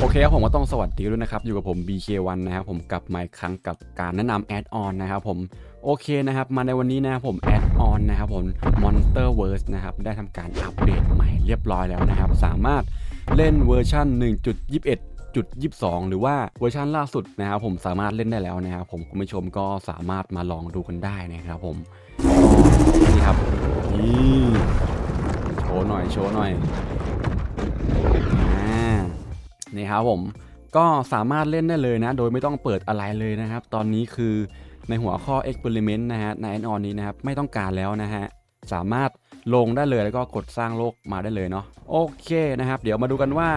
โอเคครับผมก็ต้องสวัสดีด้วยนะครับ อยู่กับผม BK1 นะครับผมกลับมาอีกครั้งกับการแนะนำแอดออนนะครับผมโอเคนะครับมาในวันนี้นะครับผมแอดออนนะครับผม Monsterverse นะครับได้ทำการอัปเดตใหม่เรียบร้อยแล้วนะครับ สามารถเล่นเวอร์ชัน1.21จุด22 หรือว่าเวอร์ชันล่าสุดนะครับผมสามารถเล่นได้แล้วนะครับผมคุณผู้ชมก็สามารถมาลองดูกันได้นะครับผมนี่ครับนี่โชว์หน่อยโชว์หน่อย นี่ครับผมก็สามารถเล่นได้เลยนะ โดยไม่ต้องเปิดอะไรเลยนะครับ ตอนนี้คือในหัวข้อ Experiment นะฮะในแอนออนนี้นะครับ ไม่ต้องการแล้วนะฮะ สามารถลงได้เลยแล้วก็กดสร้างโลกมาได้เลยเนาะโอเคนะครับ เดี๋ยวมาดูกันว่า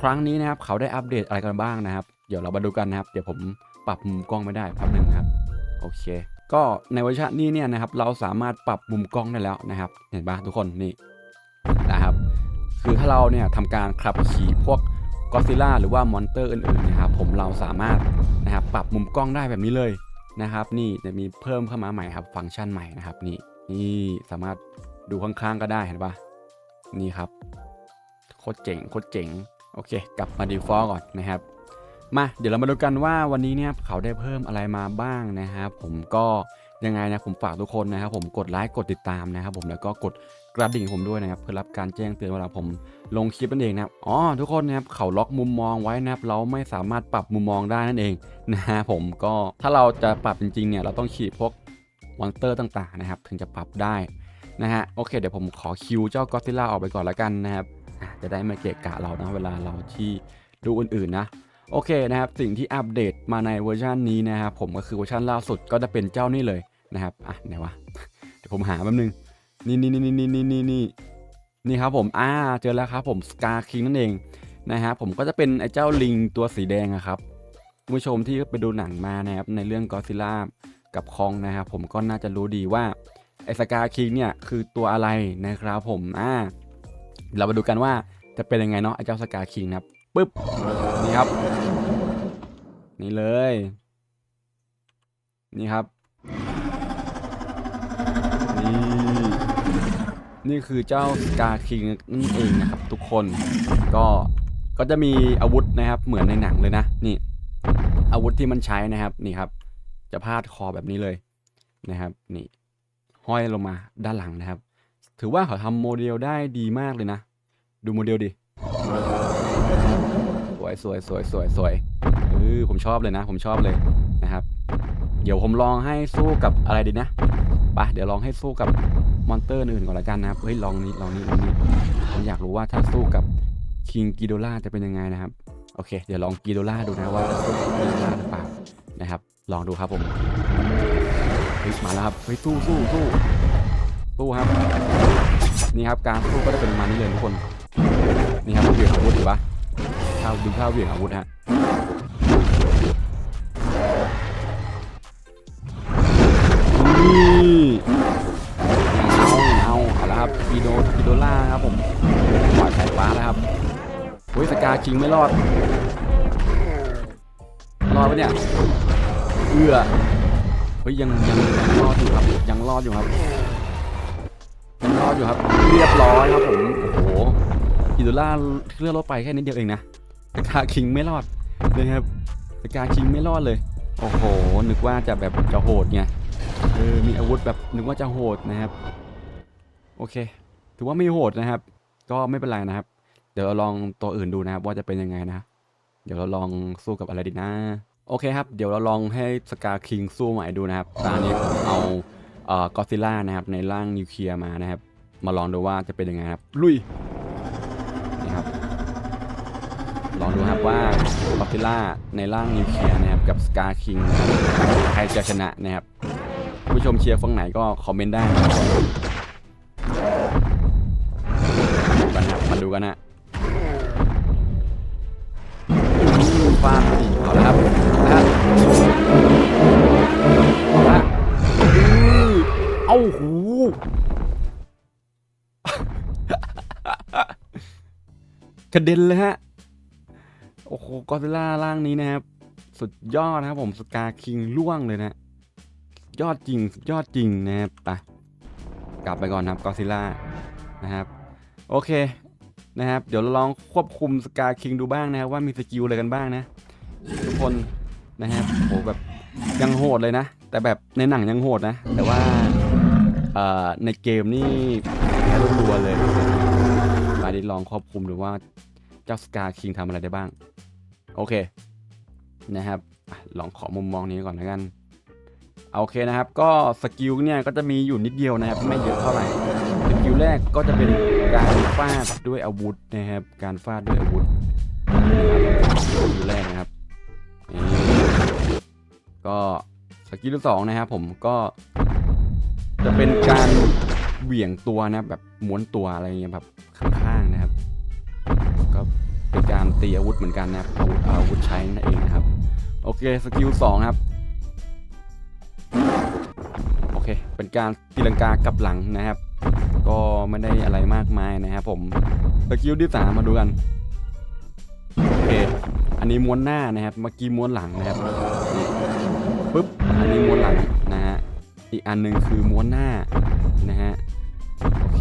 ครั้งนี้นะครับ เขาได้อัปเดตอะไรกันบ้างนะครับ เดี๋ยวเรามาดูกันนะครับ เดี๋ยวผมปรับมุมกล้องไม่ได้แป๊บหนึ่งนะครับ โอเค ก็ในเวอร์ชันนี้เนี่ยนะครับ เราสามารถปรับมุมกล้องได้แล้วนะครับ เห็นปะทุกคนนี่นะครับ คือถ้าเราเนี่ยทำการขับขี่พวก กอซิล่าหรือว่ามอนเตอร์อื่นๆนะครับผมเราสามารถนะครับปรับมุมกล้องได้แบบนี้เลยนะครับนี่จะมีเพิ่มเข้ามาใหม่ครับฟังก์ชันใหม่นะครับนี่นี่สามารถดูข้างๆก็ได้เห็นปะนี่ครับโคตรเจ๋งโคตรเจ๋งโอเค กลับมา default ก่อนนะครับ มาเดี๋ยวเรามาดูกันว่าวันนี้เนี่ยเขาได้เพิ่มอะไรมาบ้างนะครับ ผมก็ ยังไงนะผมฝากทุกคนนะครับผมกดไลค์กดติดตามนะครับผมแล้วก็กดกระดิ่งผมด้วยนะครับเพื่อรับการแจ้งเตือนเวลาผมลงคลิปนั่นเองนะครับอ๋อทุกคนนะครับเขาล็อกมุมมองไว้นะครับเราไม่สามารถปรับมุมมองได้นั่นเองนะฮะผมก็ถ้าเราจะปรับจริงๆเนี่ยเราต้องขีดพวกมอนเตอร์ต่างๆนะครับถึงจะปรับได้นะฮะโอเคเดี๋ยวผมขอคิวเจ้าก็ซิล่าออกไปก่อนละกันนะครับจะได้ไม่เกะกะเรานะเวลาเราที่ดูอื่นๆนะ โอเคนะครับสิ่งที่อัปเดตมาในเวอร์ชันนี้นะครับผมก็คือเวอร์ชันล่าสุดก็จะเป็นเจ้านี่เลยนะครับอะไหนวะเดี๋ยวผมหาแป๊บนึงนี่นี่นี่นี่นี่นี่นี่นี่ครับผมอ่าเจอแล้วครับผมสกาคิงนั่นเองนะฮะผมก็จะเป็นไอ้เจ้าลิงตัวสีแดงอะครับคุณผู้ชมที่ไปดูหนังมานะครับในเรื่องกอซิล่ากับคองนะครับผมก็น่าจะรู้ดีว่าไอ้สกาคิงเนี่ยคือตัวอะไรนะครับผมอ่าเรามาดูกันว่าจะเป็นยังไงเนาะไอ้เจ้าสกาคิงนะครับปึ๊บ นี่ครับ นี่เลย นี่ครับ นี่ นี่คือเจ้าสกาคิงนั่นเองนะครับ ทุกคน ก็ ก็จะมีอาวุธนะครับ เหมือนในหนังเลยนะ นี่ อาวุธที่มันใช้นะครับ นี่ครับ จะพาดคอแบบนี้เลยนะครับ นี่ ห้อยลงมาด้านหลังนะครับ ถือว่าเขาทำโมเดลได้ดีมากเลยนะ ดูโมเดลดิ สวยสวยสวยสวยเออผมชอบเลยนะ ผมชอบเลยนะครับ เดี๋ยวผมลองให้สู้กับอะไรดีนะไปะเดี๋ยวลองให้สู้กับมอนเตอร์อื่นก่อนละกันนะครับเฮ้ยลองนี้ลองนี้ลองนี้ผมอยากรู้ว่าถ้าสู้กับคิงกิโดล่าจะเป็นยังไงนะครับโอเค เดี๋ยวลองกิโดล่าดูนะว่าจะสู้กับกิโดล่าหรือเปล่านะครับ ลองดูครับผมเฮ้ยมาแล้วครับเฮ้ยสู้สู้สู้สู้ครับ นี่ครับการสู้ก็จะเป็นมานี้เลยทุกคน นี่ครับเหวี่ยงอาวุธถูกปะ ข้าวดูข้าวเหวี่ยงอาวุธฮะนี่เอาเอาเอาแล้วครับกีโดกีโดล่าครับผมปล่อยสายฟ้าแล้วครับโอ้ยสกาคิงไม่รอด รอดปะเนี่ยเอื้อเฮ้ยยังยังยังรอดอยู่ครับยังรอดอยู่ครับยังรอดอยู่ครับ เรียบร้อยครับผมโอ้โห อิโดล่าเคลื่อนรถไปแค่นิดเดียวเองนะสกาคิงไม่รอดนะครับสกาคิงไม่รอดเลย โอ้โห นึกว่าจะแบบจะโหดไงเออมีอาวุธแบบนึกว่าจะโหดนะครับ โอเค ถือว่าไม่โหดนะครับ ก็ไม่เป็นไรนะครับ เดี๋ยวเราลองตัวอื่นดูนะครับ ว่าจะเป็นยังไงนะ เดี๋ยวเราลองสู้กับอะไรดีนะ โอเคครับ เดี๋ยวเราลองให้สกาคิงสู้ใหม่ดูนะครับ ตอนนี้ผมเอาเอ่อกอซิล่านะครับในร่างนิวเคลียร์มานะครับ มาลองดูว่าจะเป็นยังไงครับ ลุยนี่ครับ ลองดูครับว่ากอซิล่าในร่างนิวเคลียร์นะครับกับสกาคิงใครจะชนะนะครับผู้ชมเชียร์ฝั่งไหนก็คอมเมนต์ได้นะครับมาดูกันนะฟาดอีกเอาละครับเอาละครับเอาละเอ้าหูกระเด็นเลยฮะ โอ้โหกอซิล่าร่างนี้นะครับ สุดยอดนะครับผมสกาคิงล่วงเลยนะยอดจริงสุดยอดจริงนะครับไปกลับไปก่อนนะครับกอซิล่านะครับโอเคนะครับ เดี๋ยวเราลองควบคุมสกาคิงดูบ้างนะครับว่ามีสกิลอะไรกันบ้างนะ ทุกคนนะครับโหแบบยังโหดเลยนะ แต่แบบในหนังยังโหดนะ แต่ว่าเอ่อในเกมนี่แค่รัวเลยมาดิลองควบคุมดูว่า เจ้าสกาคิงทำอะไรได้บ้าง โอเคนะครับลองขอมุมมองนี้ก่อนนะกันโอเคนะครับก็สกิลเนี่ยก็จะมีอยู่นิดเดียวนะครับไม่เยอะเท่าไหร่สกิลแรกก็จะเป็นการฟาดด้วยอาวุธนะครับการฟาดด้วยอาวุธสกิลแรกนะครับก็สกิลที่สองนะครับผมก็จะเป็นการเหวี่ยงตัวนะครับแบบม้วนตัวอะไรเงี้ยแบบขา เป็นการตีอาวุธเหมือนกันนะครับอาวุธอาวุธใช้นั่นเองนะครับ โอเคสกิลสองครับโอเคเป็นการตีลังกากลับหลังนะครับ ก็ไม่ได้อะไรมากมายนะครับผมสกิลที่สามมาดูกันโอเคอันนี้ม้วนหน้านะครับ เมื่อกี้ม้วนหลังนะครับปึ๊บอันนี้ม้วนหลังนะฮะอีกอันหนึ่งคือม้วนหน้านะฮะโอเค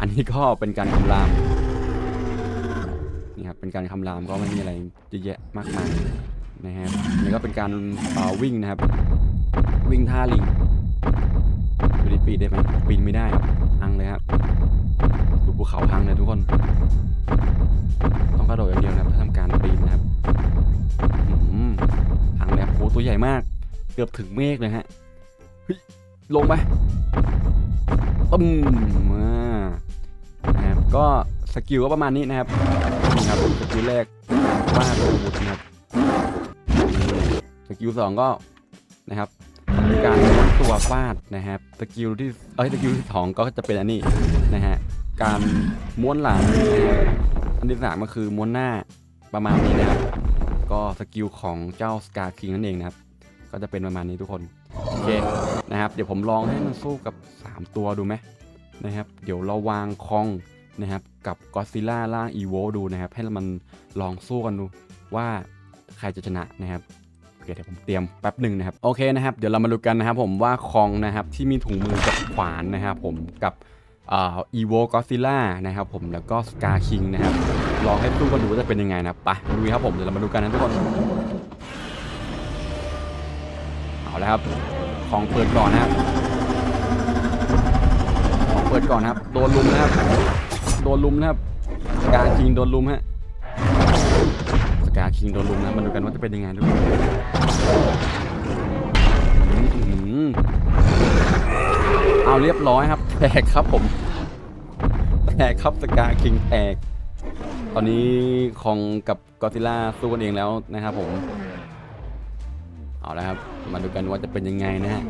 อันนี้ก็เป็นการคำรามนี่ครับ เป็นการคำรามก็ไม่มีอะไรเยอะแยะมากมายนะครับนี่ก็เป็นการวิ่งนะครับ วิ่งท่าลิงดูดิปีนได้ไหมปีนไม่ได้ครับพังเลยครับดูภูเขาพังเลยทุกคน ต้องกระโดดอย่างเดียวนะครับเพื่อทำการปีนนะครับพังเลยครับโหตัวใหญ่มาก เกือบถึงเมฆเลยฮะลงไปตึ้มานะครับก็สกิลก็ประมาณนี้นะครับ กิลแรกวาดอาวุธนะครับสกิลสองก็นะครับการม้วนตัวฟาดนะครับสกิลที่เอ้ยสกิลที่สองก็จะเป็นอันนี้นะฮะการม้วนหลังนะฮะอันที่สามก็คือม้วนหน้าประมาณนี้นะครับ ก็สกิลของเจ้าสกาคิงนั่นเองนะครับ ก็จะเป็นประมาณนี้ทุกคนโอเคนะครับ เดี๋ยวผมลองให้มันสู้กับ 3 ตัวดูไหมนะครับ เดี๋ยวเราวางคอง นะครับกับก็ซิล่าล่างอีโวดูนะครับ ให้มันลองสู้กันดูว่าใครจะชนะนะครับโอเคเดี๋ยวผมเตรียมแป๊บหนึ่งนะครับ โอเคนะครับ เดี๋ยวเรามาดูกันนะครับผมว่าคองนะครับที่มีถุงมือกับขวานนะครับผมกับอีโวก็ซิล่านะครับผมแล้วก็สกาคิงนะครับลองให้สู้กันดูว่าจะเป็นยังไงนะไปดูครับผมเดี๋ยวเรามาดูกันนะทุกคนเอาแล้วครับของเปิดก่อนนะครับของเปิดก่อนนะครับโดนลุมนะครับ โดนลุมนะครับสกาคิงโดนลุมฮะสกาคิงโดนลุมนะมาดูกันว่าจะเป็นยังไงทุกคนอื้อหือเอาเรียบร้อยครับแตกครับผมแตกครับสกาคิงแตกตอนนี้คองกับกอซิล่าสู้กันเองแล้วนะครับผม เอาแล้วครับ มาดูกันว่าจะเป็นยังไงนะฮะ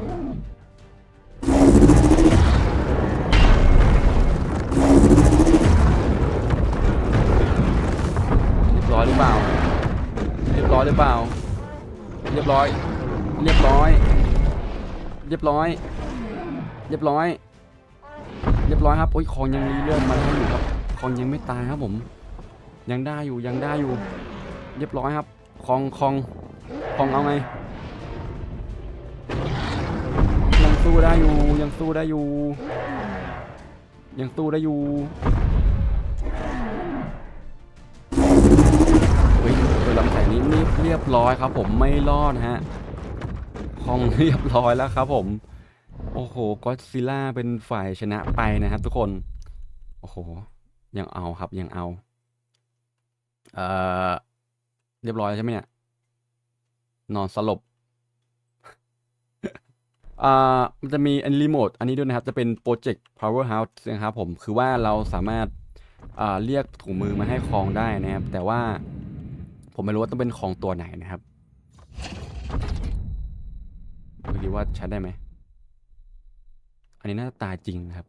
รียบร้อยหรือเปล่า เรียบร้อยหรือเปล่า เรียบร้อย เรียบร้อย เรียบร้อย เรียบร้อย เรียบร้อยครับ โอ้ยคองยังมีเลือดมาให้อยู่ครับคองยังไม่ตายครับผม ยังได้อยู่ยังได้อยู่ เรียบร้อยครับคองคองคองเอาไง ยังสู้ได้อยู่ยังสู้ได้อยู่ ยังสู้ได้อยู่ ลำแสงนี้นี่เรียบร้อยครับ ผมไม่รอดฮะคองเรียบร้อยแล้วครับ ผม โอ้โหก็ซิล่าเป็นฝ่ายชนะไปนะครับ ทุกคน โอ้โห ยังเอาครับยังเอา เอ่อ เรียบร้อยใช่ไหมเนี่ย นอนสลบอ่ามันจะมีอันรีโมทอันนี้ด้วยนะครับ จะเป็นโปรเจกต์ Powerhouse นะครับผม คือว่าเราสามารถอ่าเรียกถุงมือมาให้คลองได้นะครับ แต่ว่า ผมไม่รู้ว่าต้องเป็นของตัวไหนนะครับดูดีว่าใช้ได้ไหม อันนี้น่าจะตายจริงนะครับ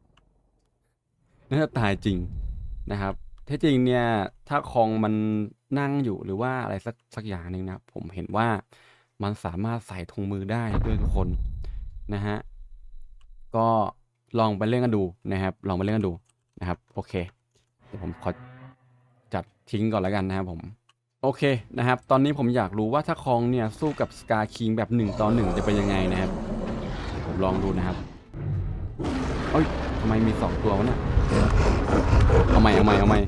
น่าจะตายจริงนะครับแท้จริงเนี่ย ถ้าคองมันนั่งอยู่หรือว่าอะไรสักสักอย่างหนึ่งนะครับผมเห็นว่ามันสามารถใส่ถุงมือได้ด้วยทุกคนนะฮะ ก็ลองไปเล่นกันดูนะครับ ลองไปเล่นกันดูนะครับ โอเค เดี๋ยวผมขอจัดทิ้งก่อนแล้วกันนะครับผม โอเคนะครับ ตอนนี้ผมอยากรู้ว่าถ้าคองเนี่ยสู้กับสกาคิงแบบ1ต่อ1จะเป็นยังไงนะครับ ผมลองดูนะครับเอ้ยทำไมมี 2 ตัววะเนี่ยเอาใหม่เอาใหม่เอาใหม่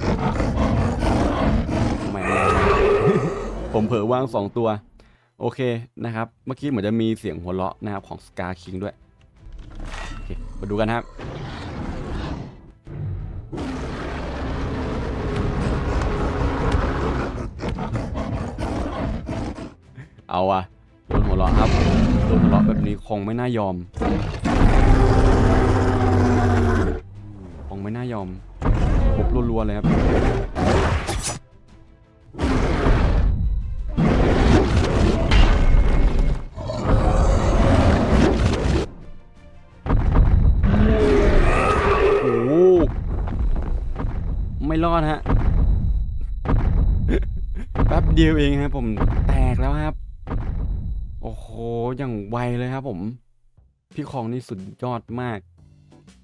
เอาใหม่ผมเผลอวางสองตัว โอเคนะครับ เมื่อกี้เหมือนจะมีเสียงหัวเราะนะครับของสกาคิงด้วย โอเค มาดูกันครับ เอาอะโดนหัวเราะครับโดนหัวเราะแบบนี้คงไม่น่ายอม คงไม่น่ายอมบุบรัวๆเลยครับโอ้โหไม่รอดฮะ แป๊บเดียวเองครับผมแตกแล้วครับ อ้โห อย่างไวเลยครับผม พี่คองนี่สุดยอดมาก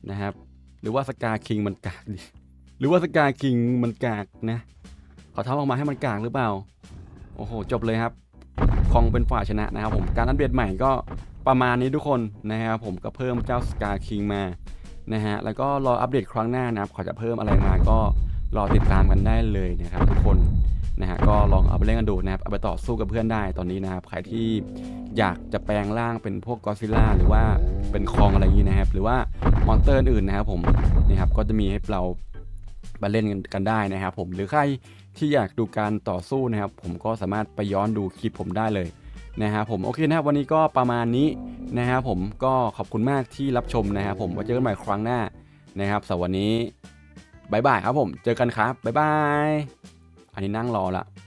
นะครับ หรือว่าสกาคิงมันกากดิ หรือว่าสกาคิงมันกากนะ เขาทำออกมาให้มันกากหรือเปล่า โอ้โห จบเลยครับ คองเป็นฝ่ายชนะนะครับผม การอัปเดตใหม่ก็ประมาณนี้ทุกคนนะครับผมก็เพิ่มเจ้าสกาคิงมานะฮะ แล้วก็รออัปเดตครั้งหน้านะครับขาจะเพิ่มอะไรมาก็รอติดตามกันได้เลยนะครับทุกคน นะฮะก็ลองเอาไปเล่นกันดูนะครับเอาไปต่อสู้กับเพื่อนได้ตอนนี้นะครับใครที่อยากจะแปลงร่างเป็นพวกกอซิล่าหรือว่าเป็นคองอะไรอย่างนี้นะครับ หรือว่ามอนเตอร์อื่นนะครับผมนี่ครับก็จะมีให้เรามาเล่นกันได้นะครับ ผมหรือใครที่อยากดูการต่อสู้นะครับ ผมก็สามารถไปย้อนดูคลิปผมได้เลยนะครับผมโอเคนะครับวันนี้ก็ประมาณนี้นะครับผมก็ขอบคุณมากที่รับชมนะครับผมไว้เจอกันใหม่ครั้งหน้านะครับสำหรับวันนี้บายบายครับผม เจอกันครับบายบาย อันนี้นั่งรอละ